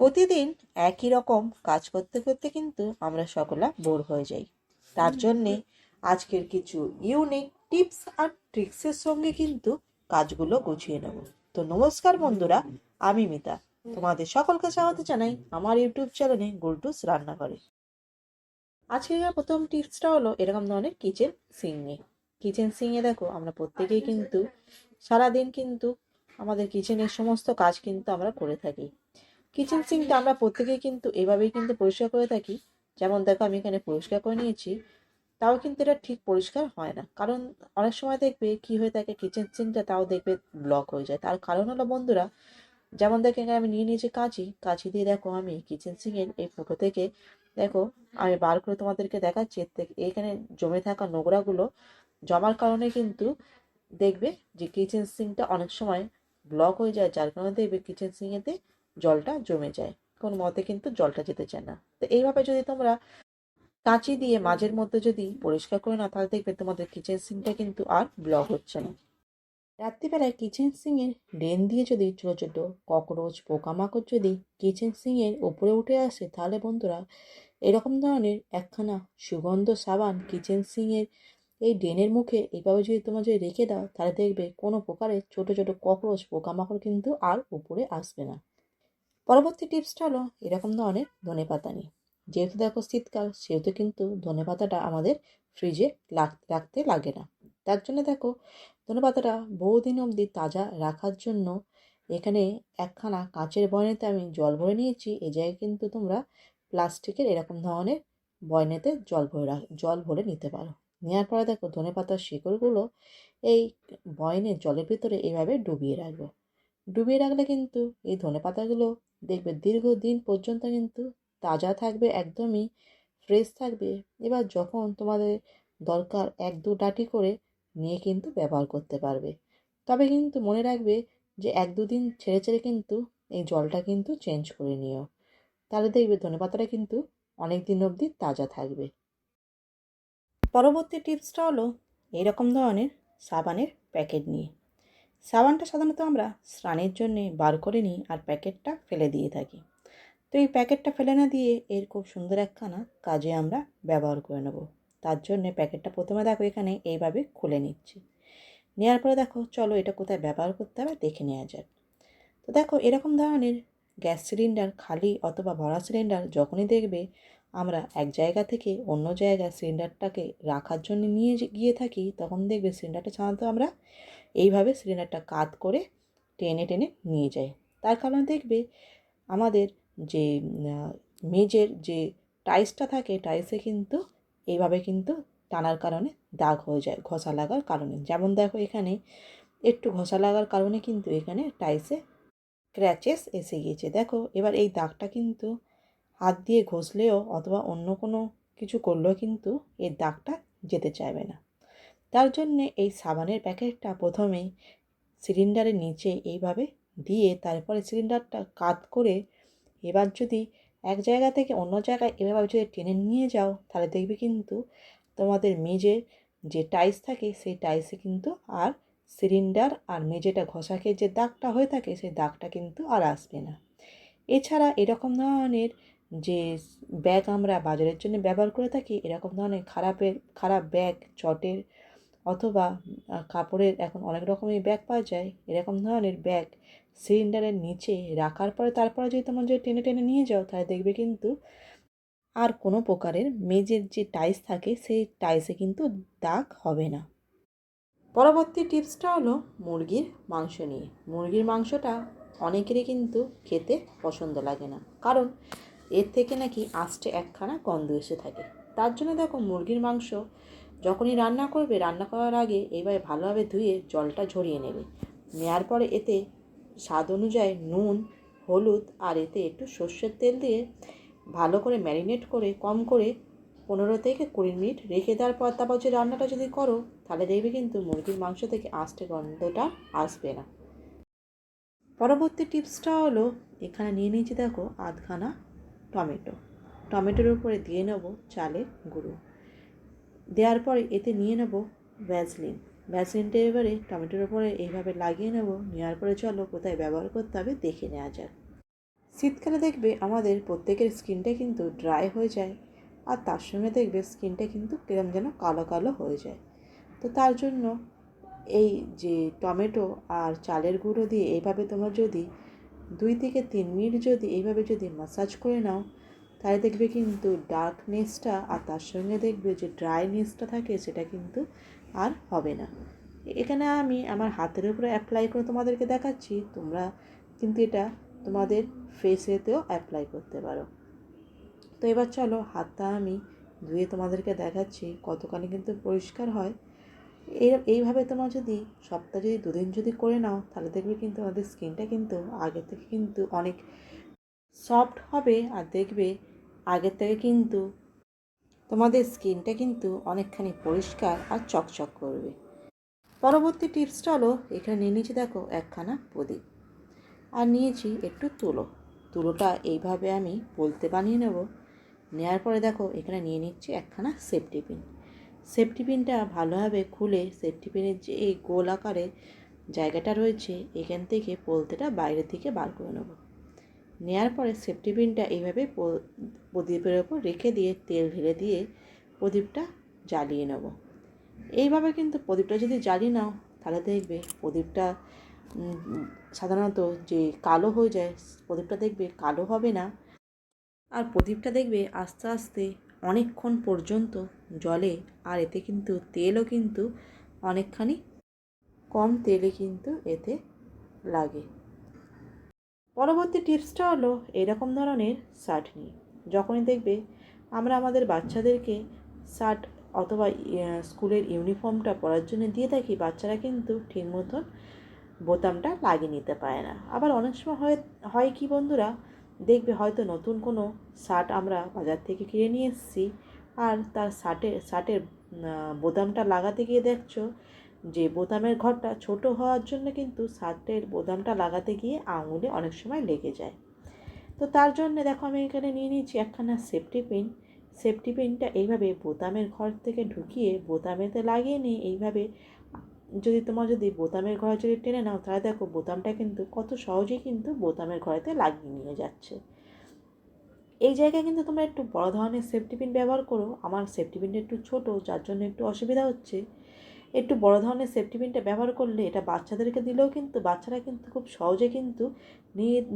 প্রতিদিন একই রকম কাজ করতে করতে কিন্তু আমরা সকলা বোর হয়ে যাই। তার জন্যে আজকের কিছু ইউনিক টিপস আর ট্রিক্সের সঙ্গে কিন্তু কাজগুলো গুছিয়ে নেব। তো নমস্কার বন্ধুরা, আমি মিতা। তোমাদের সকলকে স্বাগত জানাই আমার ইউটিউব চ্যানেলে গুলটুস রান্নাঘরে। আজকে প্রথম টিপসটা হলো এরকম ধরনের কিচেন সিং নিয়ে। কিচেন সিংয়ে দেখো, আমরা প্রত্যেকেই কিন্তু সারাদিন কিন্তু আমাদের কিচেনের সমস্ত কাজ কিন্তু আমরা করে থাকি। কিচেন সিঙ্কটা আমরা প্রত্যেকেই কিন্তু এভাবেই কিন্তু পরিষ্কার করে থাকি। যেমন দেখো, আমি এখানে পরিষ্কার করে নিয়েছি। তাও কিন্তু এটা ঠিক পরিষ্কার হয় না। কারণ অনেক সময় দেখবে কি হয়ে থাকে কিচেন সিঙ্কটা তাও দেখবে ব্লক হয়ে যায়। তার কারণ হলো বন্ধুরা, যেমন দেখে, এখানে আমি নিয়ে নিয়েছি কাঁচি। কাঁচি দিয়ে দেখো, আমি কিচেন সিঙ্কের এই ফুটো থেকে দেখো, আমি বার করে তোমাদেরকে দেখাচ্ছি। এর থেকে এখানে জমে থাকা নোংরাগুলো জমার কারণে কিন্তু দেখবে যে কিচেন সিঙ্কটা অনেক সময় ব্লক হয়ে যায়। যার কারণে দেখবে কিচেন সিঙ্কেতে জলটা জমে যায়। কোন মতে কিন্তু জলটা যেতে চায় না। তো এইভাবে যদি তোমরা কাঁচি দিয়ে মাঝের মধ্যে যদি পরিষ্কার করে না তাহলে দেখবে তোমাদের কিচেন সিঙ্কটা কিন্তু আর ব্লক হচ্ছে না। রাত্রিবেলায় কিচেন সিংয়ের ড্রেন দিয়ে যদি ছোটো ছোটো ককরোচ পোকামাকড় যদি কিচেন সিংয়ের উপরে উঠে আসে, তাহলে বন্ধুরা এরকম ধরনের একখানা সুগন্ধ সাবান কিচেন সিংয়ের এই ড্রেনের মুখে এইভাবে যদি তোমরা যদি রেখে দাও, তাহলে দেখবে কোনো প্রকারের ছোটো ছোটো ককরোচ পোকামাকড় কিন্তু আর উপরে আসবে না। পরবর্তী টিপসটা হলো, এরকম ধরনের ধনে পাতা নিয়ে। যেহেতু দেখো শীতকাল, সেহেতু কিন্তু ধনে পাতাটা আমাদের ফ্রিজে রাখতে লাগে না। তার জন্য দেখো, ধনে পাতাটা বহুদিন অবধি তাজা রাখার জন্য এখানে একখানা কাঁচের বয়নেতে আমি জল ভরে নিয়েছি। এই জায়গায় কিন্তু তোমরা প্লাস্টিকের এরকম ধরনের বয়নেতে জল ভরে রাখ, জল ভরে নিতে পারো। নেওয়ার পরে দেখো ধনে পাতার শিকড়গুলো এই বয়নের জলের ভিতরে এইভাবে ডুবিয়ে রাখব। ডুবিয়ে রাখলে কিন্তু এই ধনে পাতাগুলো দেখবে দীর্ঘদিন পর্যন্ত কিন্তু তাজা থাকবে, একদমই ফ্রেশ থাকবে। এবার যখন তোমাদের দরকার এক দু ডাটি করে নিয়ে কিন্তু ব্যবহার করতে পারবে। তবে কিন্তু মনে রাখবে যে এক দুদিন ছেড়ে ছেড়ে কিন্তু এই জলটা কিন্তু চেঞ্জ করে নিও। তাহলে দেখবে ধনে পাতাটা কিন্তু অনেক দিন অবধি তাজা থাকবে। পরবর্তী টিপসটা হলো এইরকম ধরনের সাবানের প্যাকেট নিয়ে। সাবানটা সাধারণত আমরা স্নানের জন্যে বার করে নিই আর প্যাকেটটা ফেলে দিয়ে থাকি। তো এই প্যাকেটটা ফেলে না দিয়ে এর খুব সুন্দর একখানা কাজে আমরা ব্যবহার করে নেব। তার জন্যে প্যাকেটটা প্রথমে দেখো এখানে এইভাবে খুলে নিচ্ছি। নেওয়ার পরে দেখো, চলো এটা কোথায় ব্যবহার করতে হবে দেখে নেওয়া যাক। তো দেখো এরকম ধরনের গ্যাস সিলিন্ডার, খালি অথবা ভরা সিলিন্ডার যখনই দেখবে আমরা এক জায়গা থেকে অন্য জায়গায় সিলিন্ডারটাকে রাখার জন্য নিয়ে গিয়ে থাকি, তখন দেখবে সিলিন্ডারটা সাধারণত আমরা এইভাবে সিলিন্ডারটা কাত করে টেনে টেনে নিয়ে যাই। তার কারণে দেখবে আমাদের যে মেজের যে টাইলসটা থাকে টাইসে কিন্তু এইভাবে কিন্তু টানার কারণে দাগ হয়ে যায়, ঘষা লাগার কারণে। যেমন দেখো এখানে একটু ঘষা লাগার কারণে কিন্তু এখানে টাইসে ক্র্যাচেস এসে গিয়েছে। দেখো এবার এই দাগটা কিন্তু হাত দিয়ে ঘষলেও অথবা অন্য কোনো কিছু করলেও কিন্তু এর দাগটা যেতে চাইবে না। তার জন্যে এই সাবানের প্যাকেটটা প্রথমে সিলিন্ডারের নিচে এইভাবে দিয়ে তারপরে সিলিন্ডারটা কাত করে এবার যদি এক জায়গা থেকে অন্য জায়গায় এভাবে যদি টেনে নিয়ে যাও, তাহলে দেখবে কিন্তু তোমাদের মেজে যে টাইস থাকে, সেই টাইসে কিন্তু আর সিলিন্ডার আর মেঝেটা ঘষাকে যে দাগটা হয়ে থাকে, সেই দাগটা কিন্তু আর আসবে না। এছাড়া এরকম ধরনের যে ব্যাগ আমরা বাজারের জন্য ব্যবহার করে থাকি, এরকম ধরনের খারাপের, খারাপ ব্যাগ, চটের অথবা কাপড়ের এখন অনেক রকমের ব্যাগ পাওয়া যায়। এরকম ধরনের ব্যাগ সিলিন্ডারের নিচে রাখার পরে, তারপরে যদি তোমার যদি টেনে টেনে নিয়ে যাও, তাহলে দেখবে কিন্তু আর কোনো প্রকারের মেজের যে টাইস থাকে, সেই টাইসে কিন্তু দাগ হবে না। পরবর্তী টিপসটা হলো মুরগির মাংস নিয়ে। মুরগির মাংসটা অনেকেরই কিন্তু খেতে পছন্দ লাগে না। কারণ এর থেকে নাকি আস্তে একখানা গন্ধ এসে থাকে। তার জন্য দেখো মুরগির মাংস যখনই রান্না করবে, রান্না করার আগে এইভাবে ভালোভাবে ধুয়ে জলটা ঝরিয়ে নেবে। নেওয়ার পরে এতে স্বাদ অনুযায়ী নুন, হলুদ আর এতে একটু সর্ষের তেল দিয়ে ভালো করে ম্যারিনেট করে কম করে পনেরো থেকে কুড়ি মিনিট রেখে দেওয়ার পর তারপর যে রান্নাটা যদি করো, তাহলে দেখবে কিন্তু মুরগির মাংস থেকে আস্তে গন্ধটা আসবে না। পরবর্তী টিপসটা হলো, এখানে নিয়ে নিয়েছি দেখো আধখানা টমেটো। টমেটোর উপরে দিয়ে নেব চালের গুঁড়ো। দেওয়ার পরে এতে নিয়ে নেব ভ্যাসলিন। ভ্যাসলিনটা এবারে টমেটোর ওপরে এইভাবে লাগিয়ে নেব। নেওয়ার পরে চলো কোথায় ব্যবহার করতে হবে দেখে নেওয়া যাক। শীতকালে দেখবে আমাদের প্রত্যেকের স্কিনটা কিন্তু ড্রাই হয়ে যায় আর তার সঙ্গে দেখবে স্কিনটা কিন্তু কিরম যেন কালো কালো হয়ে যায়। তো তার জন্য এই যে টমেটো আর চালের গুঁড়ো দিয়ে এইভাবে তোমরা যদি দুই থেকে তিন মিনিট যদি এইভাবে যদি মাসাজ করে নাও, তাহলে দেখবে কিন্তু ডার্কনেসটা আর তার সঙ্গে দেখবে যে ড্রাইনেসটা থাকে সেটা কিন্তু আর হবে না। এখানে আমি আমার হাতের উপরে অ্যাপ্লাই করে তোমাদেরকে দেখাচ্ছি, তোমরা কিন্তু এটা তোমাদের ফেসেতেও অ্যাপ্লাই করতে পারো। তো এবার চলো হাতটা আমি ধুয়ে তোমাদেরকে দেখাচ্ছি, কতখানি কিন্তু পরিষ্কার হয়। এই এইভাবে তোমার যদি সপ্তাহে যদি দুদিন যদি করে নাও, তাহলে দেখবে কিন্তু আমাদের স্কিনটা কিন্তু আগে থেকে কিন্তু অনেক সফট হবে আর দেখবে আগের থেকে কিন্তু তোমাদের স্কিনটা কিন্তু অনেকখানি পরিষ্কার আর চকচক করবে। পরবর্তী টিপসটা হলো এখানে নিয়ে নিয়েছি দেখো একখানা প্রদীপ। আর নিয়েছি একটু তুলো। তুলোটা এইভাবে আমি বলতে বানিয়ে নেব। নেওয়ার পরে দেখো এখানে নিয়ে নিচ্ছি একখানা সেফটি পিন। সেফটি পিনটা ভালোভাবে খুলে সেফটি পিনের যে এই গোল আকারে জায়গাটা রয়েছে, এখান থেকে পোলতেটা বাইরের দিকে বার করে নেব। নেওয়ার পরে সেফটি পিনটা এইভাবে প্রদীপের ওপর রেখে দিয়ে তেল ঢেলে দিয়ে প্রদীপটা জ্বালিয়ে নেব। এইভাবে কিন্তু প্রদীপটা যদি জ্বালিয়ে নাও, তাহলে দেখবে প্রদীপটা সাধারণত যে কালো হয়ে যায়, প্রদীপটা দেখবে কালো হবে না। আর প্রদীপটা দেখবে আস্তে আস্তে অনেকক্ষণ পর্যন্ত জলে, আর এতে কিন্তু তেলও কিন্তু অনেকখানি কম তেলে কিন্তু এতে লাগে। পরবর্তী টিপসটা হলো এরকম ধরনের শার্ট নিয়ে। যখনই দেখবে আমরা আমাদের বাচ্চাদেরকে শার্ট অথবা স্কুলের ইউনিফর্মটা পরার জন্য দিয়ে থাকি, বাচ্চারা কিন্তু ঠিক মতন বোতামটা লাগিয়ে নিতে পারে না। আবার অনেক সময় হয় হয় কি বন্ধুরা, দেখবে হয়তো নতুন কোনো শার্ট আমরা বাজার থেকে কিনে নিয়ে এসেছি আর তার শার্টের শার্টের বোতামটা লাগাতে গিয়ে দেখছ, যে বোতামের ঘরটা ছোট হওয়ার জন্য কিন্তু শার্টের বোতামটা লাগাতে গিয়ে আঙুলে অনেক সময় লেগে যায়। তো তার জন্য দেখো আমি এখানে নিয়ে নিয়েছি একখানা সেফটি পিন সেফটি পিনটা এইভাবে বোতামের ঘর থেকে ঢুকিয়ে বোতামেতে লাগিয়ে নিয়ে এইভাবে, যদি তোমার যদি বোতামের ঘরে যদি টেনে নাও, তাহলে দেখো বোতামটা কিন্তু কত সহজেই কিন্তু বোতামের ঘরেতে লাগিয়ে নিয়ে যাচ্ছে। এই জায়গায় কিন্তু তোমরা একটু বড় ধরনের সেফটি পিন ব্যবহার করো। আমার সেফটি পিনটা একটু ছোট, যার জন্য একটু অসুবিধা হচ্ছে। একটু বড় ধরনের সেফটি পিনটা ব্যবহার করলে এটা বাচ্চাদেরকে দিলেও কিন্তু, বাচ্চারা কিন্তু খুব সহজে কিন্তু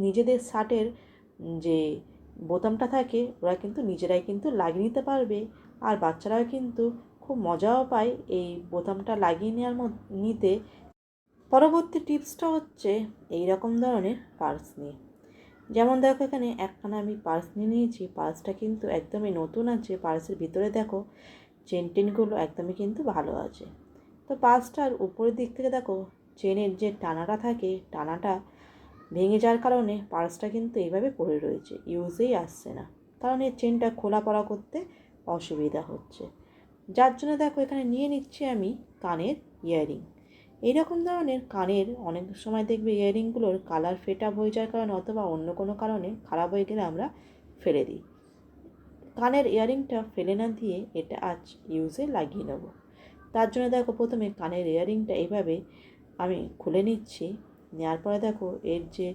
নিজেদের শার্টের যে বোতামটা থাকে, ওরা কিন্তু নিজেরাই কিন্তু লাগিয়ে নিতে পারবে। আর বাচ্চারাও কিন্তু খুব মজাও পায় এই বোতামটা লাগিয়ে নেওয়ার নিতে। পরবর্তী টিপসটা হচ্ছে এই রকম ধরনের পার্স নিয়ে। যেমন দেখো এখানে একখানা আমি পার্স নিয়ে নিয়েছি। পার্সটা কিন্তু একদমই নতুন আছে। পার্সের ভিতরে দেখো চেন টেনগুলো একদমই কিন্তু ভালো আছে। তো পার্সটার উপরের দিক থেকে দেখো চেনের যে টানাটা থাকে, টানাটা ভেঙে যাওয়ার কারণে পার্সটা কিন্তু এইভাবে পড়ে রয়েছে। ইউজেই আসছে না। কারণ এই চেনটা খোলা পড়া করতে অসুবিধা হচ্ছে। যার জন্য দেখো এখানে নিয়ে নিচ্ছি আমি কানের ইয়াররিং এইরকম ধরনের কানের অনেক সময় দেখবে ইয়াররিংগুলোর কালার ফেট আপ হয়ে যাওয়ার কারণে অথবা অন্য কোনো কারণে খারাপ হয়ে গেলে আমরা ফেলে দিই। কানের ইয়াররিংটা ফেলে না দিয়ে এটা আজ ইউজে লাগিয়ে নেব। তার জন্য দেখো প্রথমে কানের ইয়াররিংটা এইভাবে আমি খুলে নিচ্ছি। নেওয়ার পরে দেখো এর যে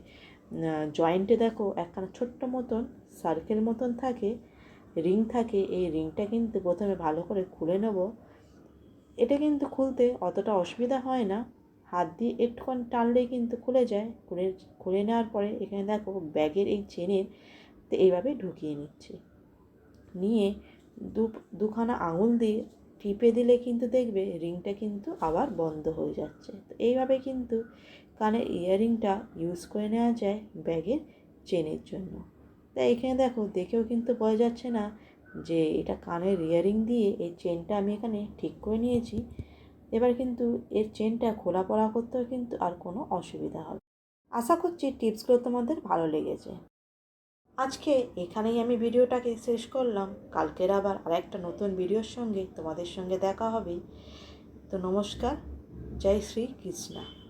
জয়েন্টে দেখো একখানা ছোট্ট মতন সার্কেল মতন থাকে রিং থাকে। এই রিংটা কিন্তু প্রথমে ভালো করে খুলে নেব। এটা কিন্তু খুলতে অতটা অসুবিধা হয় না। হাত দিয়ে একটুক্ষণ টানলেই কিন্তু খুলে যায়। খুলে খুলে নেওয়ার পরে এখানে দেখো ব্যাগের এই চেনের তো এইভাবে ঢুকিয়ে নিচ্ছে। নিয়ে দু, দুখানা আঙুল দিয়ে টিপে দিলে কিন্তু দেখবে রিংটা কিন্তু আবার বন্ধ হয়ে যাচ্ছে। তো এইভাবে কিন্তু কানের ইয়াররিংটা ইউজ করে নেওয়া যায় ব্যাগের চেনের জন্য। তাই এখানে দেখো দেখেও কিন্তু বোঝা যাচ্ছে না যে এটা কানের ইয়ারিং দিয়ে এই চেনটা আমি এখানে ঠিক করে নিয়েছি। এবার কিন্তু এর চেনটা খোলা পড়া করতেও কিন্তু আর কোনো অসুবিধা হবে আশা করছি টিপসগুলো তোমাদের ভালো লেগেছে। আজকে এখানেই আমি ভিডিওটাকে শেষ করলাম। কালকের আবার আরেকটা নতুন ভিডিওর সঙ্গে তোমাদের সঙ্গে দেখা হবে। তো নমস্কার, জয় শ্রী কৃষ্ণা।